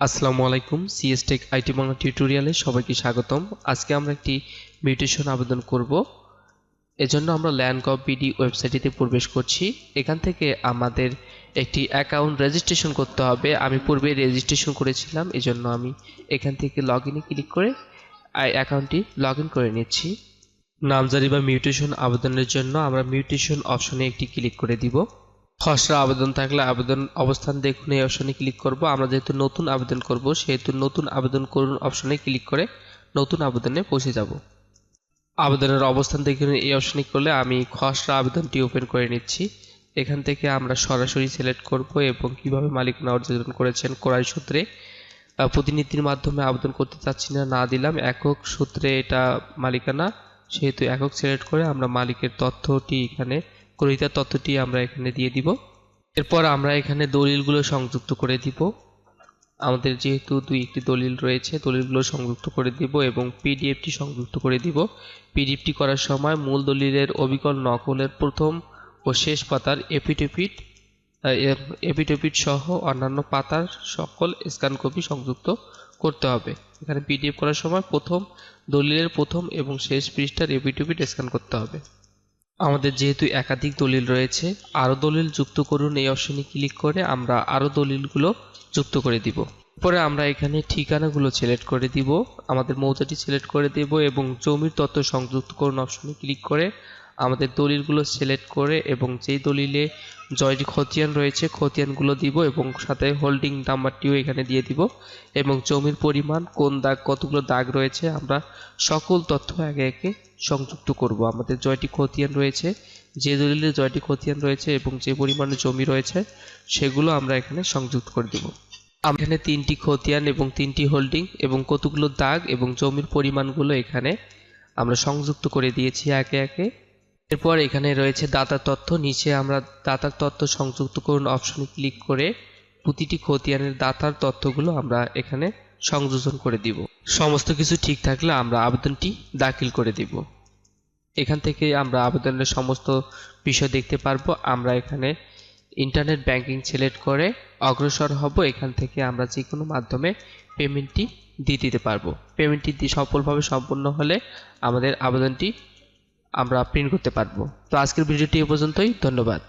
আসসালামু আলাইকুম CS take IT Bangla টিউটোরিয়ালে সবাইকে স্বাগতম। আজকে আমরা একটি মিউটেশন আবেদন করব। এজন্য আমরা ল্যান্ড গভ বিডি ওয়েবসাইটটিতে প্রবেশ করছি। এখান থেকে আমাদের একটি অ্যাকাউন্ট রেজিস্ট্রেশন করতে হবে। আমি পূর্বে রেজিস্ট্রেশন করেছিলাম, এজন্য আমি এখান থেকে লগ ইনে ক্লিক করে অ্যাকাউন্টটি লগ করে নিচ্ছি। নামজারি বা মিউটেশন আবেদনের জন্য আমরা মিউটেশন অপশনে একটি ক্লিক করে দিব। খসড়া আবেদন থাকলে আবেদন অবস্থান দেখুন এই অপশনে ক্লিক করব। আমরা যেহেতু নতুন আবেদন করব, সেহেতু নতুন আবেদন করুন অপশনে ক্লিক করে নতুন আবেদনে পৌঁছে যাব। আবেদনের অবস্থান দেখুন এই অপশনে করলে আমি খসড়া আবেদনটি ওপেন করে নিচ্ছি। এখান থেকে আমরা সরাসরি সিলেক্ট করব এবং কীভাবে মালিকানা অর্জন করেছেন ক্রয় সূত্রে। প্রতিনিধির মাধ্যমে আবেদন করতে চাচ্ছি না না দিলাম। একক সূত্রে এটা মালিকানা, সেহেতু একক সিলেক্ট করে আমরা মালিকের তথ্যটি এখানে গ্রহীতার তথ্যটি আমরা এখানে দিয়ে দিব। এরপর আমরা এখানে দলিলগুলো সংযুক্ত করে দিব। আমাদের যেহেতু দুই একটি দলিল রয়েছে, দলিলগুলো সংযুক্ত করে দিব এবং পিডিএফটি সংযুক্ত করে দিব। পিডিএফটি করার সময় মূল দলিলের অবিকল নকলের প্রথম ও শেষ পাতার এপিটোপিট এপিটোপিট সহ অন্যান্য পাতার সকল স্ক্যান কপি সংযুক্ত করতে হবে। এখানে পিডিএফ করার সময় প্রথম দলিলের প্রথম এবং শেষ পৃষ্ঠার এপিটোপিট স্ক্যান করতে হবে। আমাদের যেহেতু একাধিক দলিল রয়েছে, আরও দলিল যুক্ত করুন এই অপশনে ক্লিক করে আমরা আরও দলিলগুলো যুক্ত করে দিব। পরে আমরা এখানে ঠিকানাগুলো সিলেক্ট করে দিব, আমাদের মৌজাটি সিলেক্ট করে দেব এবং জমির তথ্য সংযুক্ত করুন অপশনে ক্লিক করে আমাদের দলিলগুলো সিলেক্ট করে এবং যেই দলিলে জয়টি খতিয়ান রয়েছে, খতিয়ানগুলো দিব এবং সাথে হোল্ডিং নাম্বারটিও এখানে দিয়ে দিব এবং জমির পরিমাণ, কোন দাগ, কতগুলো দাগ রয়েছে, আমরা সকল তথ্য একে একে সংযুক্ত করব। আমাদের জয়টি খতিয়ান রয়েছে, যে দলিলে জয়টি খতিয়ান রয়েছে এবং যে পরিমাণে জমি রয়েছে, সেগুলো আমরা এখানে সংযুক্ত করে দেব। আমরা এখানে তিনটি খতিয়ান এবং তিনটি হোল্ডিং এবং কতগুলো দাগ এবং জমির পরিমাণগুলো এখানে আমরা সংযুক্ত করে দিয়েছি একে একে। এরপর এখানে রয়েছে দাতার তথ্য নিচে আমরা দাতার তথ্য সংযুক্ত করুন অপশনে ক্লিক করে প্রতিটি খতিয়ানের দাতার তথ্যগুলো আমরা এখানে সংযোজন করে দিব। সমস্ত কিছু ঠিক থাকলে আমরা আবেদনটি দাখিল করে দিব। এখান থেকে আমরা আবেদনের সমস্ত বিষয় দেখতে পারব। আমরা এখানে ইন্টারনেট ব্যাংকিং সিলেক্ট করে অগ্রসর হব। এখান থেকে আমরা যে কোনো মাধ্যমে পেমেন্টটি দিয়ে দিতে পারব। পেমেন্টটি সফলভাবে সম্পন্ন হলে আমাদের আবেদনটি আমরা প্রিন্ট করতে পারব। তো আজকের ভিডিওটি এ পর্যন্তই ধন্যবাদ।